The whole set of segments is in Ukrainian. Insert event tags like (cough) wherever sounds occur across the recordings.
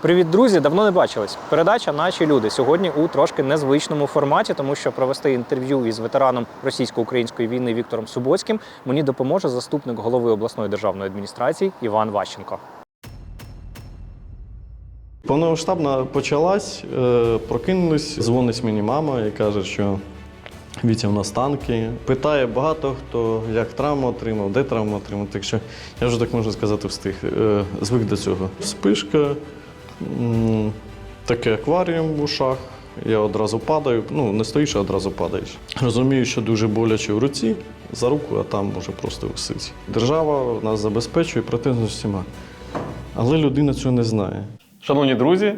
Привіт, друзі! Давно не бачились. Передача Наші люди сьогодні у трошки незвичному форматі, тому що провести інтерв'ю із ветераном російсько-української війни Віктором Субоцьким мені допоможе заступник голови обласної державної адміністрації Іван Ващенко. Повномасштабна почалась, е, прокинулись, дзвонить мені мама і каже, що Вітя, в нас танки. Питає багато хто, як травму отримав, де травму отримав. Так що я вже так можу сказати, встиг. Е, Звик до цього. Спишка, таке акваріум в ушах. Я одразу падаю, ну не стоїш, а одразу падаєш. Розумію, що дуже боляче в руці за руку, а там може просто висить. Держава нас забезпечує противностями, але людина цього не знає. Шановні друзі,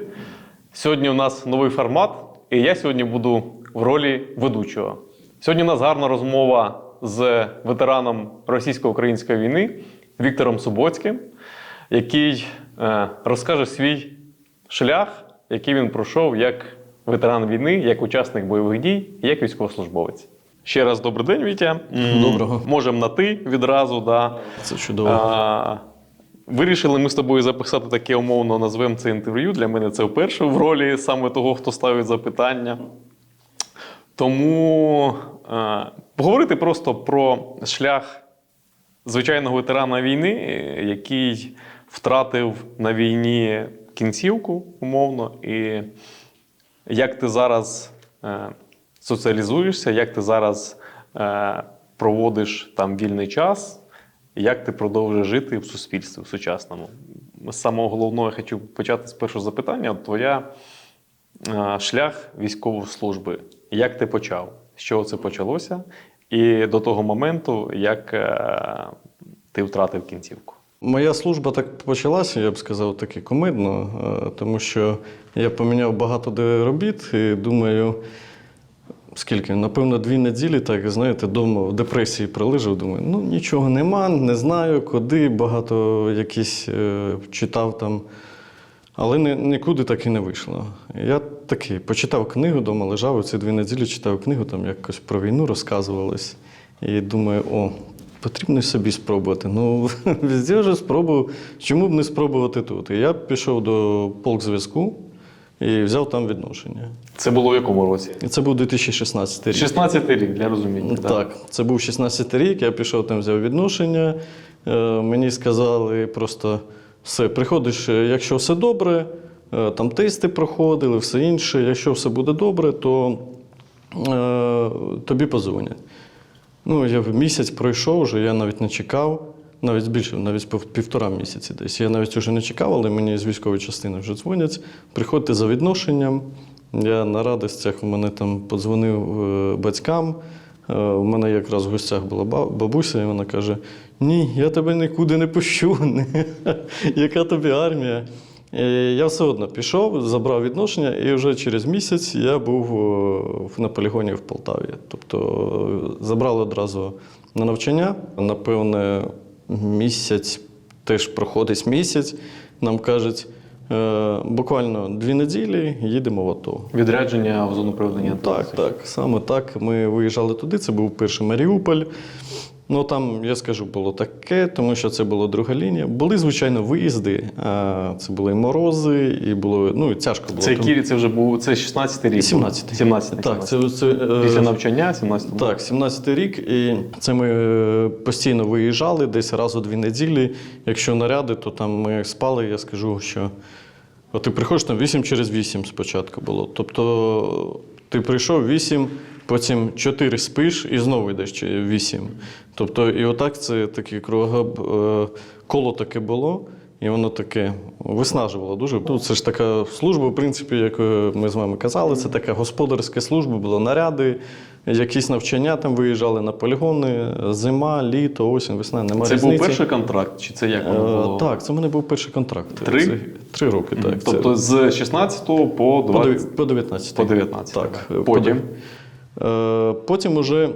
сьогодні у нас новий формат, і я сьогодні буду в ролі ведучого. Сьогодні у нас гарна розмова з ветераном російсько-української війни Віктором Субоцьким, який е, розкаже свій шлях, який він пройшов як ветеран війни, як учасник бойових дій, як військовослужбовець. Ще раз добрий день, Вітя. Доброго. Можемо на ти відразу. Да. Це чудово. А, вирішили ми з тобою записати таке умовно назвемо це інтерв'ю. Для мене це вперше в ролі саме того, хто ставить запитання. Тому е, поговорити просто про шлях звичайного ветерана війни, який втратив на війні кінцівку, умовно, і як ти зараз е, соціалізуєшся, як ти зараз е, проводиш там вільний час, як ти продовжуєш жити в суспільстві в сучасному. З самого головного я хочу почати з першого запитання. Твоя е, шлях військової служби. Як ти почав? З чого це почалося? І до того моменту, як е, ти втратив кінцівку. Моя служба так почалася, я б сказав, таки комедно, е, тому що я поміняв багато де робіт і думаю, скільки, напевно, дві неділі, так знаєте, вдома в депресії пролежав. Думаю, ну нічого нема, не знаю, куди, багато якісь е, читав там. Але ні, нікуди так і не вийшло. Я такий почитав книгу, вдома лежав, у ці дві неділі читав книгу, там якось про війну розказувалось. І думаю, о, потрібно собі спробувати. Ну, (laughs) везде вже спробував, чому б не спробувати тут? І я пішов до полк зв'язку і взяв там відношення. Це було в якому році? І це був 2016 рік. 16 рік для розуміння. да? Так, це був 16 рік, я пішов там, взяв відношення. Е, мені сказали просто все, приходиш, е, якщо все добре, е, там тести проходили, все інше. Якщо все буде добре, то е, тобі позвонять. Ну, я місяць пройшов вже, я навіть не чекав. Навіть більше, навіть півтора місяці десь. Я навіть вже не чекав, але мені з військової частини вже дзвонять. Приходьте за відношенням. Я на радостях у мене там подзвонив е, батькам. Е, У мене якраз в гостях була бабуся, і вона каже: Ні, я тебе нікуди не пущу. (laughs) Яка тобі армія? І я все одно пішов, забрав відношення, і вже через місяць я був е, на полігоні в Полтаві. Тобто е, забрали одразу на навчання. Напевне, місяць теж проходить місяць. Нам кажуть, е, буквально дві неділі їдемо в АТО. Відрядження в зону проведення Так, так, саме так. Ми виїжджали туди. Це був перший Маріуполь. Ну там, я скажу, було таке, тому що це була друга лінія. Були, звичайно, виїзди. а, Це були морози, і було ну, тяжко було. Це Тому- це вже був це 16 рік. 17-й. 17 Так, це, це, е, після навчання, 17 так, 17-й рік, і це ми е, постійно виїжджали десь раз у дві неділі. Якщо наряди, то там ми спали, я скажу, що от ти приходиш там 8 через 8 спочатку було. Тобто ти прийшов 8, потім 4 спиш і знову йдеш ще 8. Тобто, і отак це таке круга, е, коло таке було. І воно таке виснажувало дуже. Ну, це ж така служба, в принципі, як е, ми з вами казали, це така господарська служба, були наряди, якісь навчання там виїжджали на полігони, зима, літо, осінь, весна, нема Це різниці. був перший контракт, чи це як воно Е, було? Так, це в мене був перший контракт. Три? Це, три роки, так. це- Тобто з 16 по по 20. по 19. по 19, Так. так. по Потім? Е, Потім уже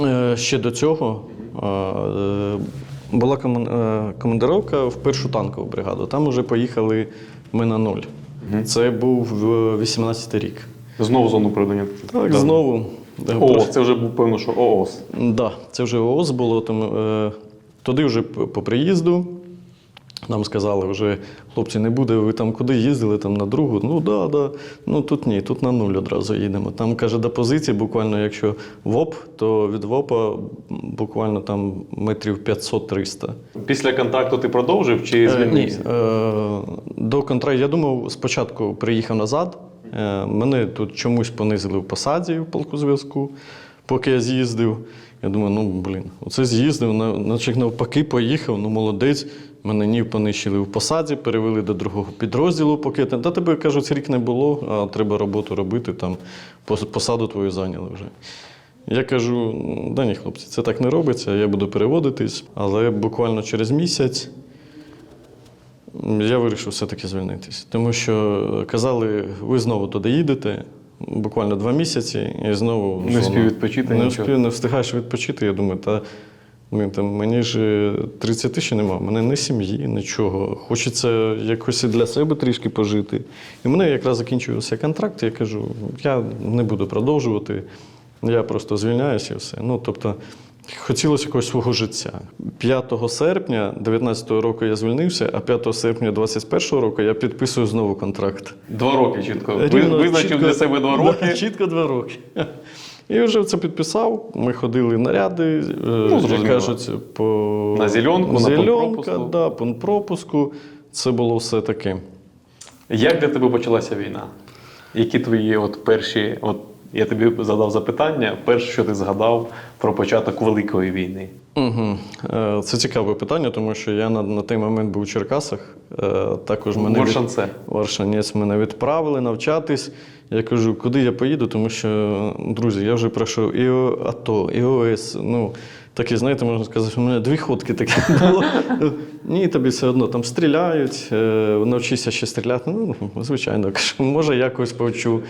е, ще до цього е, була командировка в першу танкову бригаду. Там вже поїхали ми на нуль. Це був е, 18 рік. Знову зону проведення. Так, Да. знову. Е, О, це вже був певно, що ООС. Да, це вже ООС було. Там, е, Туди вже по приїзду нам сказали, вже хлопці, не буде, ви там куди їздили, там на другу. Ну да, да. Ну тут ні, тут на нуль одразу їдемо. Там каже, до позиції, буквально, якщо ВОП, то від ВОПа буквально там метрів 500-300. Після контакту ти продовжив чи Е, Ні, звільнився? е, до контракту. Я думав, спочатку приїхав назад. Е, мене тут чомусь понизили в посаді в полку зв'язку, поки я з'їздив. Я думаю, ну блін, оце з'їздив, наче навпаки поїхав, ну молодець. Мене ні понищили в посаді, перевели до другого підрозділу, поки та тебе кажуть, рік не було, а треба роботу робити, там посаду твою зайняли вже. Я кажу: да ні, хлопці, це так не робиться, я буду переводитись. Але буквально через місяць я вирішив все-таки звільнитись. Тому що казали, ви знову туди їдете, буквально два місяці, і знову Не зона. відпочити, Не нічого. не встигаєш відпочити. Я думаю, та там, мені ж е, 30 ще нема, мене не сім'ї, нічого. Хочеться якось і для себе трішки пожити. І в мене якраз закінчився контракт, я кажу, я не буду продовжувати, я просто звільняюся і все. Ну, тобто, хотілося якогось свого життя. 5 серпня 19-го року я звільнився, а 5 серпня 21-го року я підписую знову контракт. Два роки чітко. Рівно визначив чітко- для себе два (laughs) Да, роки. чітко два роки. І вже це підписав. Ми ходили наряди, ну, як кажуть, по На зеленку, на Зеленка, пунктпропуску. да, пункт пропуску. Це було все таке. Як для тебе почалася війна? Які твої от перші, от я тобі задав запитання, перше, що ти згадав про початок Великої війни? Угу. Це цікаве питання, тому що я на, на той момент був у Черкасах. Е, Також мене від- Варшанець мене відправили навчатись. Я кажу, куди я поїду, тому що, друзі, я вже пройшов і АТО, і ОС. Ну, такі, знаєте, можна сказати, у мене дві ходки такі (laughs) було. Ні, тобі все одно там стріляють, е, навчися ще стріляти. Ну, звичайно, кажу, може, якось повчу.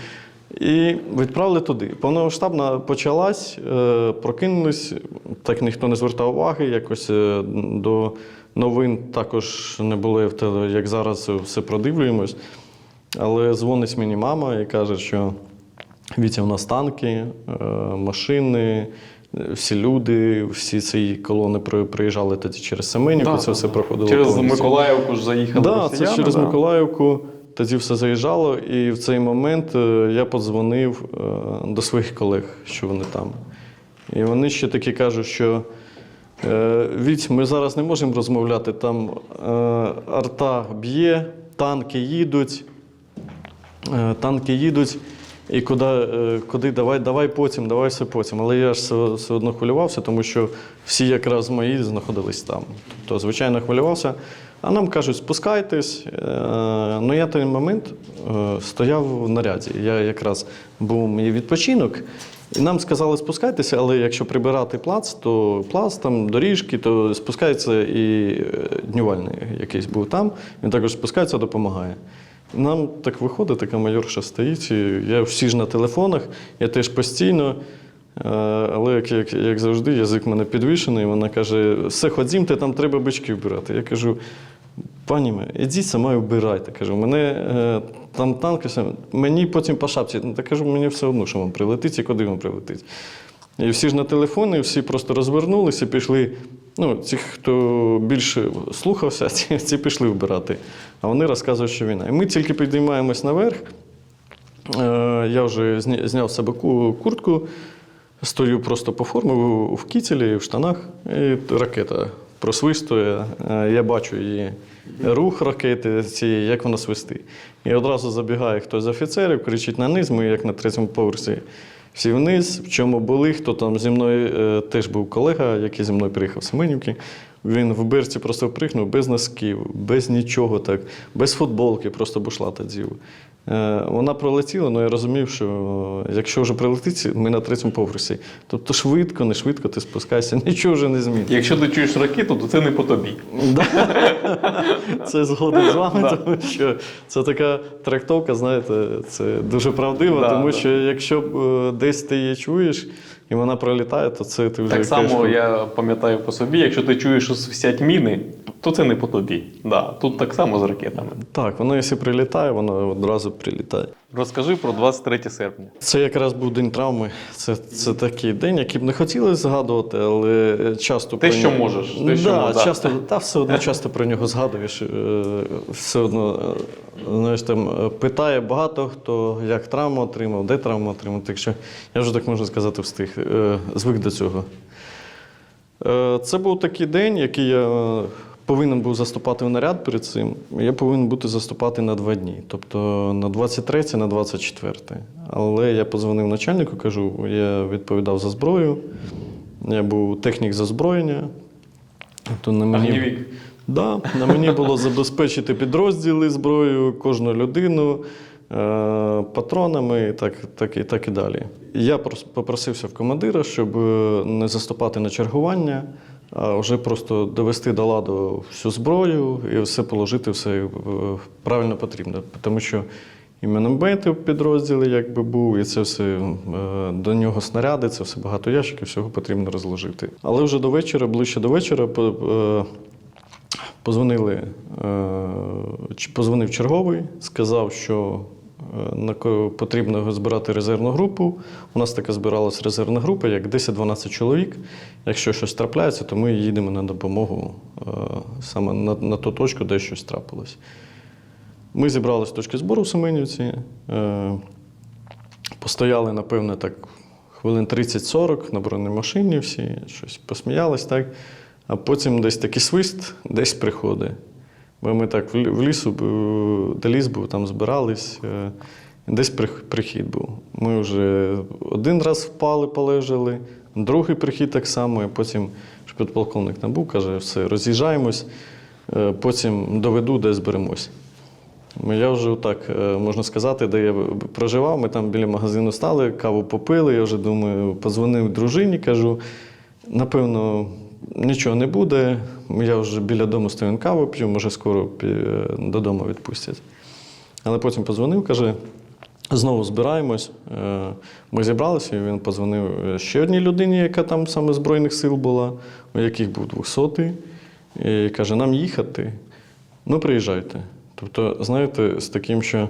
І відправили туди. Повномасштабна почалась, е, прокинулись, так ніхто не звертав уваги, якось е, до новин також не було, як зараз все продивлюємось. Але дзвонить мені мама і каже, що Вітя, у нас танки, е, машини, всі люди, всі ці колони приїжджали тоді через Семенівку, Да, це все проходило. Через повністю. Миколаївку ж заїхали. Так, да, це через да. Миколаївку. Тоді все заїжджало, і в цей момент е, я подзвонив е, до своїх колег, що вони там. І вони ще такі кажуть, що е, Віть, ми зараз не можемо розмовляти, там арта б'є, танки їдуть, танки їдуть. І куди, е, куди давай, давай потім, давай все потім. Але я ж все, все одно хвилювався, тому що всі якраз мої знаходились там. Тобто, звичайно, хвилювався. А нам кажуть, спускайтесь. Е, Ну, я той момент е, стояв в наряді. Я якраз був мій відпочинок. І нам сказали спускайтеся, але якщо прибирати плац, то плац, там доріжки, то спускається і днювальний якийсь був там. Він також спускається, допомагає. Нам так виходить, така майорша стоїть. І я всі ж на телефонах, я теж постійно. Е, Але як, як, як завжди, язик мене підвішений. Вона каже: все, ходімте, там треба бички вбирати. Я кажу, пані, ідіть сама і вбирайте. Кажу, мене е, там танки, мені потім по шапці. Ну, Та кажу, мені все одно, що вам прилетить і куди вам прилетить. І всі ж на телефони, всі просто розвернулися, пішли. Ну, ті, хто більше слухався, (laughs) ці, ці пішли вбирати. А вони розказують, що війна. І ми тільки підіймаємось наверх. Е, Я вже зняв з себе куртку, стою просто по формі в- в кітелі, в штанах, і ракета просвистує. Е, Я бачу її рух ракети цієї, як вона свисти. І одразу забігає хтось з офіцерів, кричить на низ, ми як на третьому поверсі. Всі вниз, в чому були, хто там зі мною е, теж був колега, який зі мною приїхав з Семенівки. Він в берці просто прихнув без носків, без нічого, так, без футболки, просто бушлата та Е, вона пролетіла, але я розумів, що е, якщо вже прилетить, ми на третьому поверсі. Тобто швидко, не швидко ти спускайся, (laughs) нічого вже не зміниться. Якщо ти чуєш ракету, то це не по тобі. (laughs) Це згоден з вами, тому що це така трактовка, знаєте, це дуже правдиво, тому що якщо е, десь ти її чуєш і вона пролітає, то це ти вже Так само кажеш, я пам'ятаю по собі, якщо ти чуєш, що свистять міни, то це не по тобі. Да, тут так само з ракетами. Так, воно якщо прилітає, воно одразу прилітає. Розкажи про 23 серпня. Це якраз був день травми. Це, це такий день, який б не хотілося згадувати, але часто Те, про що нього- можеш, те, що можеш, часто, та все одно часто про нього згадуєш. е, Все одно, е, знаєш, там е, питає багато хто, як травму отримав, де травму отримав. Так що я вже так можу сказати, встиг, звик до цього. Це був такий день, який я повинен був заступати в наряд перед цим. Я повинен бути заступати на два дні, тобто на 23, на 24. Але я позвонив начальнику, кажу, я відповідав за зброю, я був технік з озброєння. То на мені. Да, на мені було забезпечити підрозділи зброєю, кожну людину, е, патронами і так, так, і так і далі. Я попросився в командира, щоб е, не заступати на чергування, а вже просто довести до ладу всю зброю і все положити, все е, правильно потрібно. Тому що і міномети в підрозділі якби був, і це все е, до нього снаряди, це все багато ящиків, всього потрібно розложити. Але вже до вечора, ближче до вечора, е, Позвонили, позвонив черговий, сказав, що на потрібно збирати резервну групу. У нас така збиралась резервна група, як 10-12 чоловік. Якщо щось трапляється, то ми їдемо на допомогу е, саме на, на ту точку, де щось трапилось. Ми зібрали з точки збору в Семенівці, е, постояли, напевно, так хвилин 30-40 на бронемашині всі, щось посміялись, так. А потім десь такий свист, десь приходить. Бо ми так в лісу, де ліс був, там збирались, е, десь прихід був. Ми вже один раз впали, полежали, другий прихід так само, і потім підполковник там був, каже, все, роз'їжджаємось, е, потім доведу, де зберемось. Ну, Я вже так е, можна сказати, де я проживав. Ми там біля магазину стали, каву попили. Я вже думаю, позвонив дружині, кажу, напевно, нічого не буде. Я вже біля дому стою каву п'ю, може, скоро додому відпустять. Але потім позвонив, каже, знову збираємось. Е, Ми зібралися, і він позвонив ще одній людині, яка там саме Збройних сил була, у яких був 200 І каже, нам їхати. Ну, приїжджайте. Тобто, знаєте, з таким, що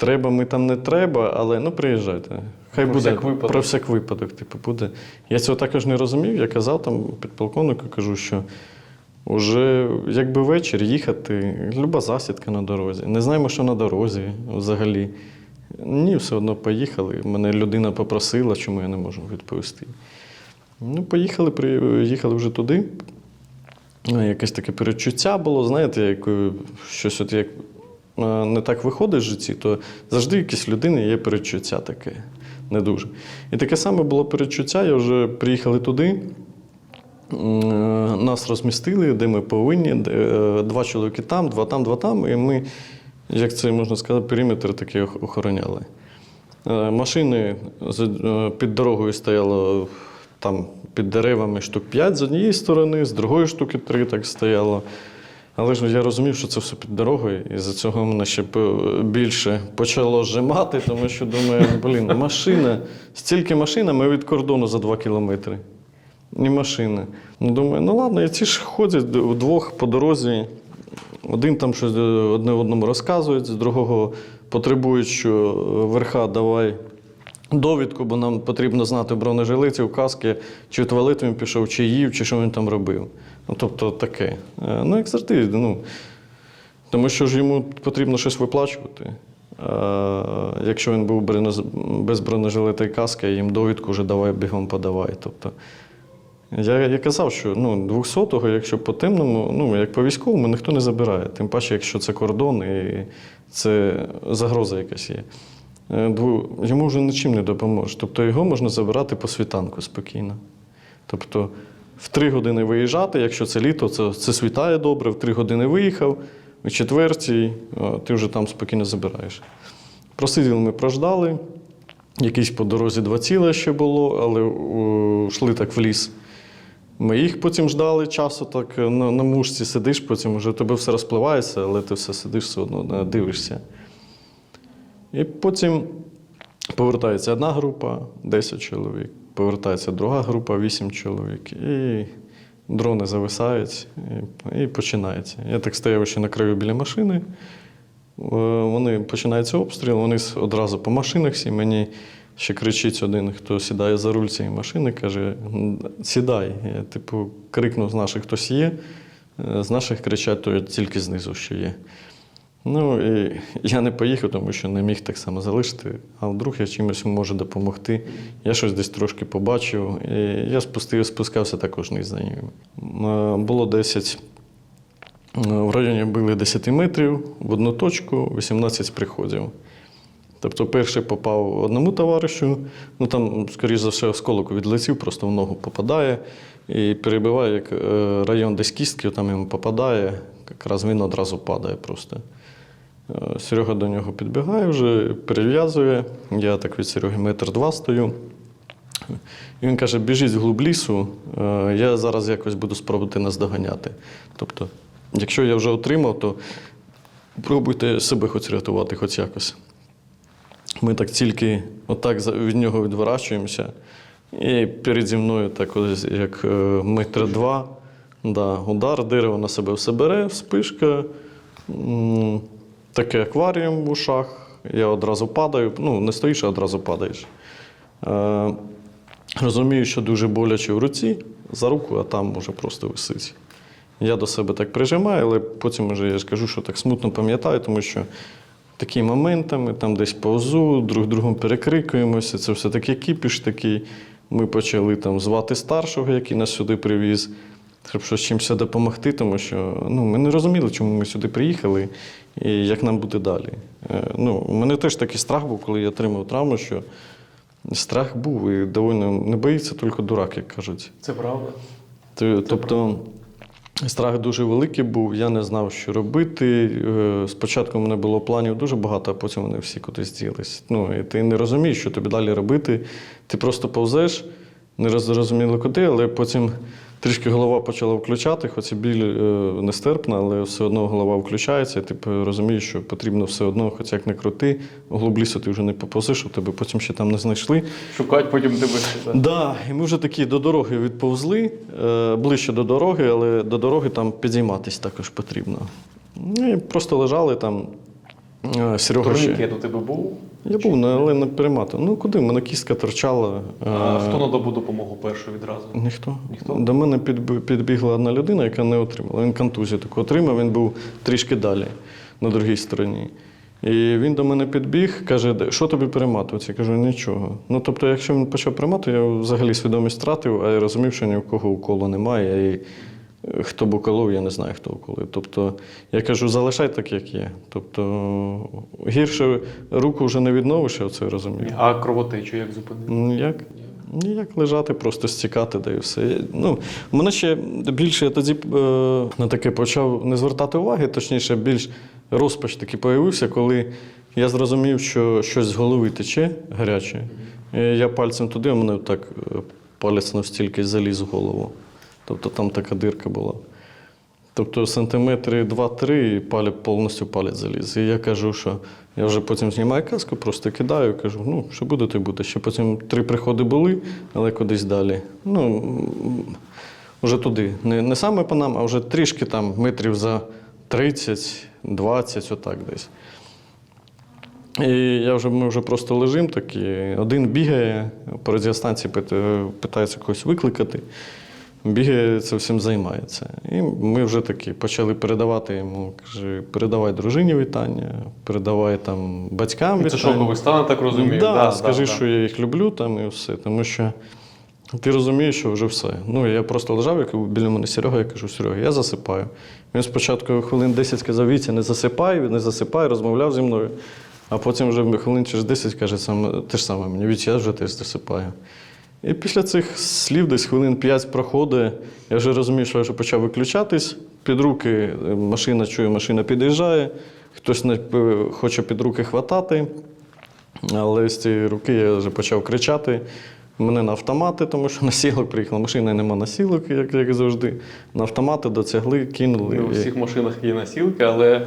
треба, ми там не треба, але ну приїжджайте. Хай Про буде всяк випадок. про всяк випадок, типу, буде. Я цього також не розумів. Я казав там підполковнику, кажу, що вже якби вечір їхати, люба засідка на дорозі. Не знаємо, що на дорозі взагалі. Ні, все одно поїхали. Мене людина попросила, чому я не можу відповісти. Ну, поїхали, приїхали вже туди. Ну, Якесь таке перечуття було, знаєте, як е, щось от як не так виходить в житті, то завжди в якійсь людини є перечуття таке, не дуже. І таке саме було перечуття. Я вже приїхали туди, е, нас розмістили, де ми повинні. е, Два чоловіки там, два там, два там. І ми, як це можна сказати, периметр такий охороняли. Е, Машини е, під дорогою стояло там під деревами штук 5 з однієї сторони, з другої штуки 3 так стояло. Але ж я розумів, що це все під дорогою, і за цього мене ще більше почало зжимати, тому що думаю, блін, машина, стільки машин, ми від кордону за 2 кілометри. І машина. Ну, думаю, ну ладно, і ці ж ходять вдвох по дорозі. Один там щось е, одне одному розказують, з другого потребують, що е, верха давай довідку, бо нам потрібно знати бронежилетів, каски, чи в туалет він пішов, чи їв, чи що він там робив. Ну, тобто таке. Е, Ну, як завжди, ну, тому що ж йому потрібно щось виплачувати. А якщо він був без бронежилета і каски, їм довідку вже давай бігом подавай. Тобто, я, я казав, що ну, 200-го, якщо по темному, ну, як по військовому, ніхто не забирає. Тим паче, якщо це кордон і це загроза якась є. Е, Йому вже нічим не допоможе. Тобто його можна забирати по світанку спокійно. Тобто в три години виїжджати, якщо це літо, це, це світає добре, в три години виїхав, в четвертій ти вже там спокійно забираєш. Просиділи ми прождали. Якісь по дорозі два ціла ще було, але йшли так в ліс. Ми їх потім ждали часу, так на, на мушці сидиш, потім вже тебе все розпливається, але ти все сидиш, все одно е, дивишся. І потім повертається одна група, 10 чоловік, повертається друга група, 8 чоловік. І дрони зависають і, і починається. Я так стояв ще на краю біля машини. Е, Вони починається обстріл, вони одразу по машинах всі. Мені ще кричить один, хто сідає за руль цієї машини, каже: сідай. Я, типу, крикнув з наших хтось є. Е, З наших кричать, то тільки знизу, що є. Ну, і я не поїхав, тому що не міг так само залишити. А вдруг я чимось можу допомогти. Я щось десь трошки побачив. І я спустив, спускався також не за ним. Е, Було 10. е, В районі били 10 метрів в одну точку, 18 приходів. Тобто перший попав одному товаришу, ну там, скоріш за все, осколок відлетів, просто в ногу попадає і перебиває як е, район десь кістки, там йому попадає, якраз він одразу падає просто. Е, Серега до нього підбігає вже, перев'язує. Я так від Сереги метр два стою. І він каже: біжіть вглуб лісу, е, я зараз якось буду спробувати нас доганяти. Тобто, якщо я вже отримав, то пробуйте себе хоч рятувати, хоч якось. Ми так тільки отак від нього відворачуємося. І переді мною так ось як е, метр два. Да, удар, дерево на себе все бере, вспишка, таке акваріум в ушах. Я одразу падаю. Ну, не стоїш, а одразу падаєш. Е, розумію, що дуже боляче в руці за руку, а там може просто висить. Я до себе так прижимаю, але потім вже я ж кажу, що так смутно пам'ятаю, тому що такі моменти, ми там десь повзу, друг другом перекрикуємося. Це все таки кіпіш такий. Ми почали там звати старшого, який нас сюди привіз, щоб щось чимось допомогти, тому що ну, ми не розуміли, чому ми сюди приїхали і як нам бути далі. Е, Ну, у мене теж такий страх був, коли я отримав травму, що страх був і доволі не боїться тільки дурак, як кажуть. Це правда. Тобто страх дуже великий був, я не знав, що робити. Е, Спочатку в мене було планів дуже багато, а потім вони всі кудись ділись. Ну, і ти не розумієш, що тобі далі робити. Ти просто повзеш, не роз- зрозуміло куди, але потім трішки голова почала включати, хоч і біль е, нестерпна, але все одно голова включається, і ти розумієш, що потрібно все одно, хоч як не крути, вглуб лісу ти вже не поповзиш, щоб тебе потім ще там не знайшли. Шукать потім тебе. ще, да. І ми вже такі до дороги відповзли, е, ближче до дороги, але до дороги там підійматись також потрібно. Ну, І просто лежали там. е, Серега ще. Турнікет у тебе був? Я був, на- але не перематив. Ну куди? Мене кістка торчала. е, А хто надав допомогу першу відразу? Ніхто. Ніхто? До мене підбігла одна людина, яка не отримала. Він контузію таку отримав, він був трішки далі, на другій стороні. І він до мене підбіг, каже, що тобі перематувати? Я кажу, нічого. Ну тобто, якщо він почав перематувати, я взагалі свідомість втратив, а я розумів, що ні в кого уколу немає. І е, хто б уколов, я не знаю, хто уколив. Тобто, я кажу, залишай так, як є. Тобто, гірше руку вже не відновиш, я це розумію. А кровотечу як зупинити? Ніяк. Ніяк лежати, просто стікати, да і все. Ну, у мене ще більше я тоді е, на таке почав не звертати уваги, точніше, більш розпач такий появився, коли я зрозумів, що щось з голови тече гаряче. І я пальцем туди, а мене так е, палець настільки заліз в голову. Тобто там така дирка була. Тобто сантиметри 2-3 і палець, повністю палець заліз. І я кажу, що я вже потім знімаю каску, просто кидаю, кажу, ну, що буде, то й буде. Ще потім три приходи були, але кудись далі. Ну, вже туди. Не, не саме по нам, а вже трішки там метрів за 30-20, отак десь. І я вже, ми вже просто лежимо такі. Один бігає, по радіостанції питається когось викликати. Бігає, це всім займається. І ми вже такі почали передавати йому, каже, передавай дружині вітання, передавай там батькам Це вітання. шоковий стан, так розумію. Да, скажи, що я їх люблю там і все. Тому що ти розумієш, що вже все. Ну, я просто лежав, як біля мене Серега, я кажу, Серега, я засипаю. Він спочатку хвилин 10 сказав, Вітя, не засипай, не засипай, розмовляв зі мною. А потім вже хвилин через 10 каже, те ж саме мені, Вітя, я вже теж засипаю. І після цих слів десь хвилин 5 проходить, я вже розумію, що я вже почав виключатись. Під руки е, машина чує, машина під'їжджає, хтось не е, хоче під руки хватати. Але з цієї руки я вже почав кричати. Мене на автомати, тому що (laughs) насілок приїхала машина, нема насілок, як, як завжди. На автомати дотягли, кинули. Не у всіх машинах є насілки, але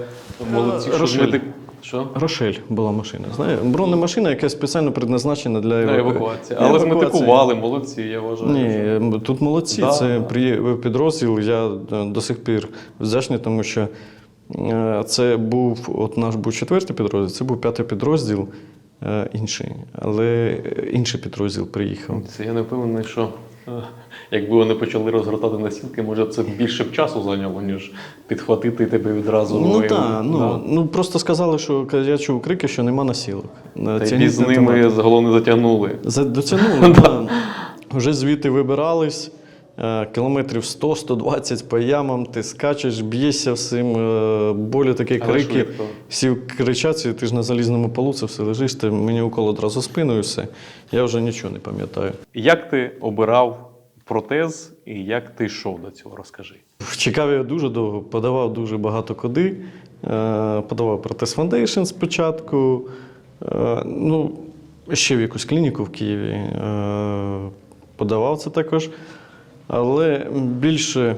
молодці, що медик... Що? Рошель була машина. Знає, бронемашина, яка спеціально предназначена для еваку- евакуації. Але евакуації. зметикували, молодці, я вважаю. Ні, м, тут молодці. Да, це підрозділ. Я е, до сих пір вдячний, тому що е, це був от наш був четвертий підрозділ, це був п'ятий підрозділ е, інший, але інший підрозділ приїхав. Це я не впевнений, що якби вони почали розгортати носілки, може це більше б часу зайняло, ніж підхватити тебе відразу. Ну так, ну, да. ну просто сказали, що я чув крики, що нема насілок. Е, Та й з ними головне затягнули. За- Дотягнули, (laughs) да. Вже звідти вибирались. Е, Кілометрів 100-120 по ямам, ти скачеш, б'єшся всім, е, болі такі крики. Всі кричать, ти ж на залізному полу це все лежиш, ти мені укол одразу в спину і все. Я вже нічого не пам'ятаю. Як ти обирав протез і як ти йшов до цього? Розкажи. Чекав я дуже довго, подавав дуже багато куди. Е, Подавав протез Foundation спочатку. Ну, ще в якусь клініку в Києві. Подавав це також. Але більше,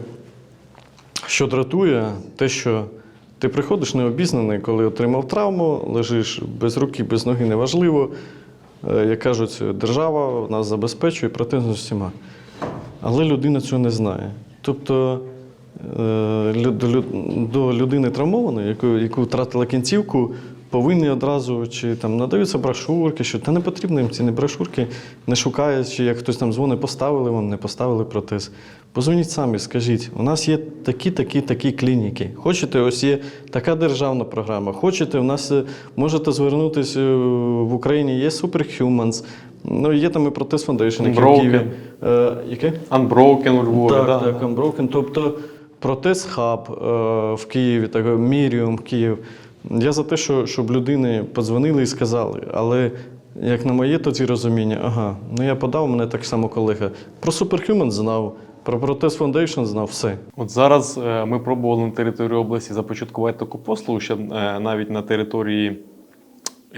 що дратує, те, що ти приходиш необізнаний, коли отримав травму, лежиш без руки, без ноги, неважливо. Е, Як кажуть, держава нас забезпечує протезність всіма. Але людина цього не знає. Тобто е, до, людини травмованої, яку втратила кінцівку, повинні одразу чи там надаються брошурки, що та не потрібно їм ці не брошурки, не шукають, чи як хтось там дзвонить, поставили вам, не поставили протез. Позвоніть самі, скажіть, у нас є такі, такі, такі клініки. Хочете, ось є така державна програма. Хочете, у нас е, можете звернутися е, в Україні, є Superhumans, ну є там і протез Foundation, який в Києві. Е, яке? Unbroken у Львові, Так, да? так, Unbroken. Тобто протез хаб е, в Києві, так, Міріум Київ. Я за те, що, щоб людини подзвонили і сказали, але як на моє тоді розуміння, ага, ну я подав, мене так само колега. Про Superhuman знав, про протез Foundation знав все. От зараз е, ми пробували на території області започаткувати таку послугу, що е, навіть на території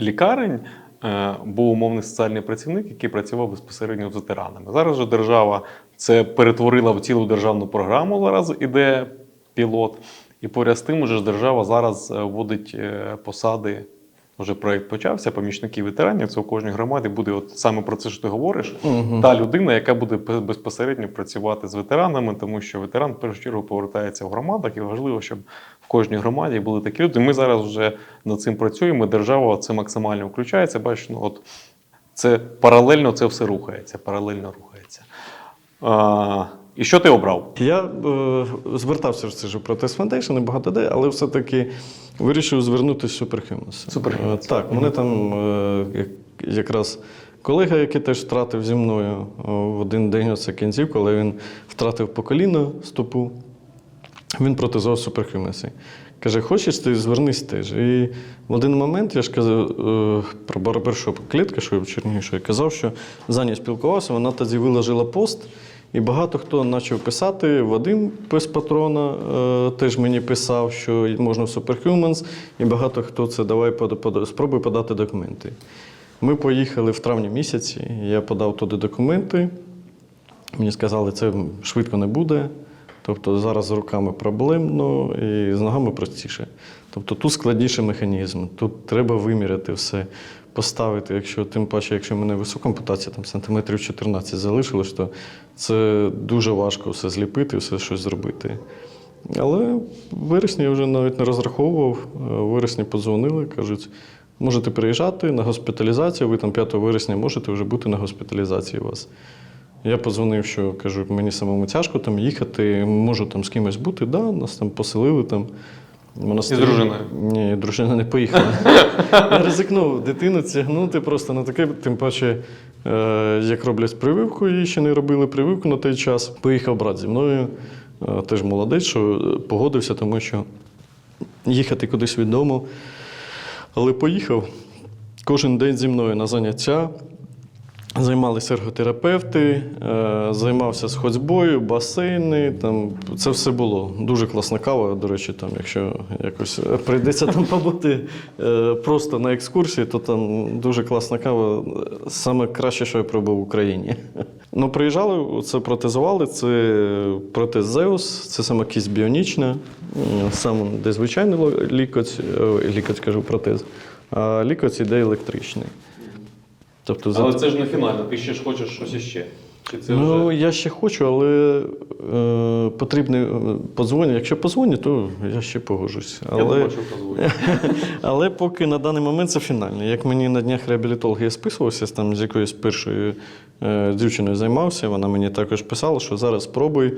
лікарень е, був умовний соціальний працівник, який працював безпосередньо з ветеранами. Зараз же держава це перетворила в цілу державну програму. Зараз іде пілот. І поряд з тим, уже ж держава зараз е, вводить е, посади. Вже проєкт почався, помічники ветеранів. Це у кожній громаді буде от саме про це, що ти говориш. Мгм. Та людина, яка буде безпосередньо працювати з ветеранами, тому що ветеран в першу чергу повертається в громадах, і важливо, щоб в кожній громаді були такі люди. Ми зараз вже над цим працюємо. Держава це максимально включається. Бачиш, ну от це паралельно це все рухається. Паралельно рухається. А, і що ти обрав? Я е, звертався ж це ж в протез Foundation і багато де, але все-таки вирішив звернутися в Superhumans. Superhumans. Е, Так, мене там е, якраз колега, який теж втратив зі мною е, в один день оце кінців, коли він втратив по коліно стопу, він протезував Superhumans. Каже, хочеш, ти звернись теж. І в один момент я ж казав е, про барбершоп клітка, що я в Чернігі, що я казав, що за нею спілкувався, вона тоді виложила пост. І багато хто почав писати. Вадим без патрона е, теж мені писав, що можна в Superhumans, і багато хто це давай спробуй подати документи. Ми поїхали в травні місяці, я подав туди документи. Мені сказали, це швидко не буде. Тобто зараз з руками проблемно і з ногами простіше. Тобто тут складніший механізм, тут треба виміряти все, поставити. Якщо тим паче, якщо в мене висока ампутація, там сантиметрів 14 залишилось, то це дуже важко все зліпити, все щось зробити. Але в вересні я вже навіть не розраховував. Е, В вересні подзвонили, кажуть, можете приїжджати на госпіталізацію, ви там 5 вересня можете вже бути на госпіталізації у вас. Я подзвонив, що кажу, мені самому тяжко там їхати, можу там з кимось бути. Да, нас там поселили там. В монастирі. І дружиною? Ні, дружина не поїхала. (laughs) Я ризикнув дитину тягнути просто на таке, тим паче, е, як роблять прививку, її ще не робили прививку на той час. Поїхав брат зі мною, е, теж молодець, що погодився, тому що їхати кудись від дому. Але поїхав кожен день зі мною на заняття. Займалися ерготерапевти, е, займався з ходьбою, басейни. Там це все було. Дуже класна кава. До речі, там, якщо якось прийдеться там побути е, просто на екскурсії, то там дуже класна кава. Саме краще, що я пробував в Україні. Ну, приїжджали, це протезували. Це протез Зеус, це саме кість біонічна, сам де звичайний лікоть, е, лікоть кажу, протез, а лікоть іде електричний. Тобто, за- Але це ж не фінально, ти ще ж хочеш щось іще. Чи це Ну, вже я ще хочу, але е, потрібно е, подзвонити. Якщо подзвонять, то я ще погоджусь. я Але, (laughs) але поки на даний момент це фінально. Як мені на днях реабілітолога я списувався там з якоюсь першою е, дівчиною займався, вона мені також писала, що зараз спробуй,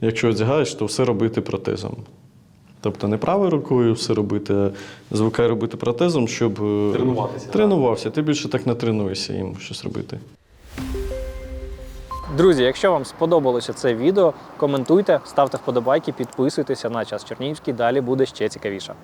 якщо одягаєш, то все робити протезом. Тобто не правою рукою все робити, а звикай робити протезом, щоб е, Тренуватися, тренувався. Ти більше так не тренуєшся їм щось робити. Друзі, якщо вам сподобалося це відео, коментуйте, ставте вподобайки, підписуйтеся на час Чернігівський. Далі буде ще цікавіше.